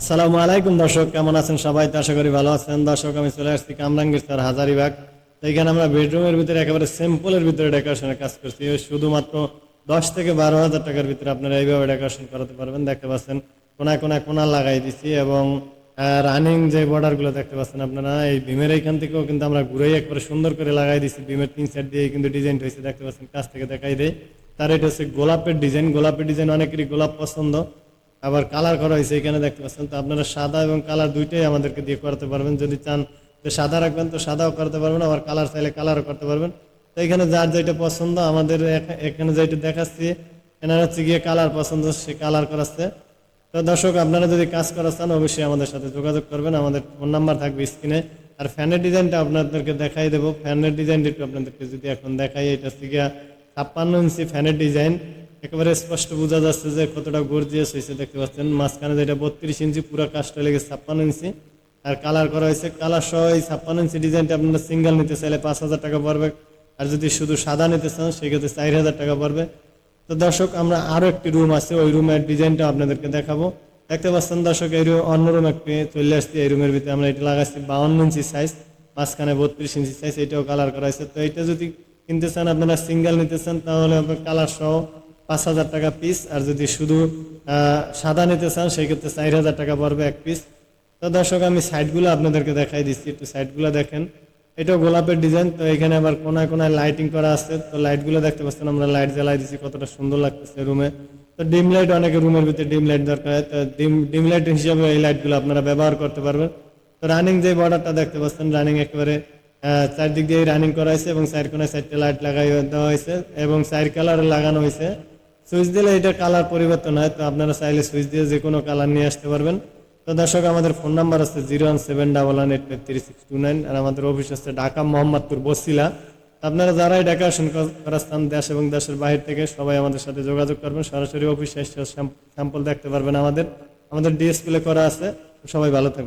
আসসালামু আলাইকুম দর্শক, কেমন আছেন সবাই? তো আশা করি ভালো আছেন। দর্শক, আমি চলে আসছি কামরাঙ্গীর স্যার হাজারিবাগ। তো এখানে আমরা বেডরুমের ভিতরে একেবারে সিম্পলের ভিতরে ডেকোরেশনের কাজ করছি। শুধুমাত্র দশ থেকে বারো হাজার টাকার ভিতরে আপনারা এইভাবে ডেকোরেশন করাতে পারবেন। দেখতে পাচ্ছেন, কোনায় কোনায় কোনা লাগাই দিছি এবং রানিং যে বর্ডারগুলো দেখতে পাচ্ছেন আপনারা, এই বিমের এইখান থেকেও কিন্তু আমরা ঘুরেই একবারে সুন্দর করে লাগাই দিছি। বিমের তিন সাইড দিয়ে কিন্তু ডিজাইন হয়েছে। দেখতে পাচ্ছেন, কাছ থেকে দেখাই দেয় তার এটা হচ্ছে গোলাপের ডিজাইন গোলাপের ডিজাইন অনেকেরই গোলাপ পছন্দ। আবার কালার করা হয়েছে, এখানে দেখতে পাচ্ছেন তো আপনারা সাদা এবং কালার দুইটাই আমাদেরকে দিয়ে করাতে পারবেন। যদি চান তো সাদা রাখবেন, তো সাদাও করতে পারবেন, আবার কালার চাইলে কালারও করতে পারবেন। তো এখানে যার যেটা পছন্দ, আমাদের এখানে যেটা দেখাচ্ছি, এনারা হচ্ছে গিয়ে কালার পছন্দ, সে কালার করাচ্ছে। তো দর্শক, আপনারা যদি কাজ করা চান, অবশ্যই আমাদের সাথে যোগাযোগ করবেন। আমাদের ফোন নাম্বার থাকবে স্ক্রিনে আর ফ্যানের ডিজাইনটা আপনাদেরকে দেখাই দেবো। ফ্যানের ডিজাইনটা একটু আপনাদেরকে যদি এখন দেখাই, এটা হচ্ছে গিয়া ছাপ্পান্ন ইঞ্চি ফ্যানের ডিজাইন একেবারে স্পষ্ট বোঝা যাচ্ছে যে কতটা গর্জিয়াস হয়েছে, দেখতে পাচ্ছেন। মাঝখানে যেটা বত্রিশ ইঞ্চি, পুরো কাজটা লেগে ছাপ্পান্ন ইঞ্চি। আর কালার করা হয়েছে কালার সহ এই ছাপ্পান্ন ইঞ্চি ডিজাইনটা আপনারা সিঙ্গেল নিতে চাইলে পাঁচ হাজার টাকা পড়বে। আর যদি শুধু সাদা নিতে চান, সেক্ষেত্রে চার হাজার টাকা পড়বে। তো দর্শক, আমরা আরও একটি রুম আছে, ওই রুমের ডিজাইনটা আপনাদেরকে দেখাবো। দেখতে পাচ্ছেন দর্শক, এই room- অন্য রুম একটি চলে আসছে। এই রুমের ভিতরে আমরা এটা লাগাচ্ছি বাউন্ন ইঞ্চি সাইজ মাঝখানে বত্রিশ ইঞ্চি সাইজ এটাও কালার করা হয়েছে। তো এটা যদি কিনতে চান, আপনারা সিঙ্গেল নিতে চান, তাহলে আপনার কালার সহ পাঁচ হাজার টাকা পিস আর যদি শুধু সাদা নিতে চান সেই ক্ষেত্রে চার হাজার টাকা পড়বে এক পিস তো দর্শক, আমি সাইডগুলো আপনাদেরকে দেখাই দিচ্ছি, একটু সাইডগুলো দেখেন। এটাও গোলাপের ডিজাইন তো এখানে আবার কোনায় কোনায় লাইটিং করা আছে। তো লাইটগুলো দেখতে পাচ্ছেন, আমরা লাইট জ্বালাই দিচ্ছি, কতটা সুন্দর লাগতেছে রুমে তো ডিম লাইট অনেকে রুমের ভিতরে ডিম লাইট দরকার হয়, তো ডিম ডিম লাইট হিসাবে এই লাইটগুলো আপনারা ব্যবহার করতে পারবেন। তো রানিং যে বর্ডারটা দেখতে পাচ্ছেন রানিং একেবারে চারদিক দিয়ে রানিং করা হয়েছে, এবং চার কোনায় চারটে লাইট লাগাই দেওয়া হয়েছে, এবং চার কালার লাগানো হয়েছে। সুইচ দিলে এটা কালার পরিবর্তন হয়, তো আপনারা চাইলে সুইচ দিয়ে যে কোনো কালার নিয়ে আসতে পারবেন। তো দর্শক, আমাদের ফোন নাম্বার আছে zero one seven double one eight five three six two nine আর আমাদের অফিস আছে ঢাকা মোহাম্মদপুর বসিলা। আপনারা যারাই ডেকোরেশন করার স্থান দেশ এবং দেশের বাইরে থেকে সবাই আমাদের সাথে যোগাযোগ করবেন। সরাসরি অফিসে এসে স্যাম্পল দেখতে পারবেন আমাদের। আমাদের ডিএসপ্লে করা আছে। সবাই ভালো থাকবেন।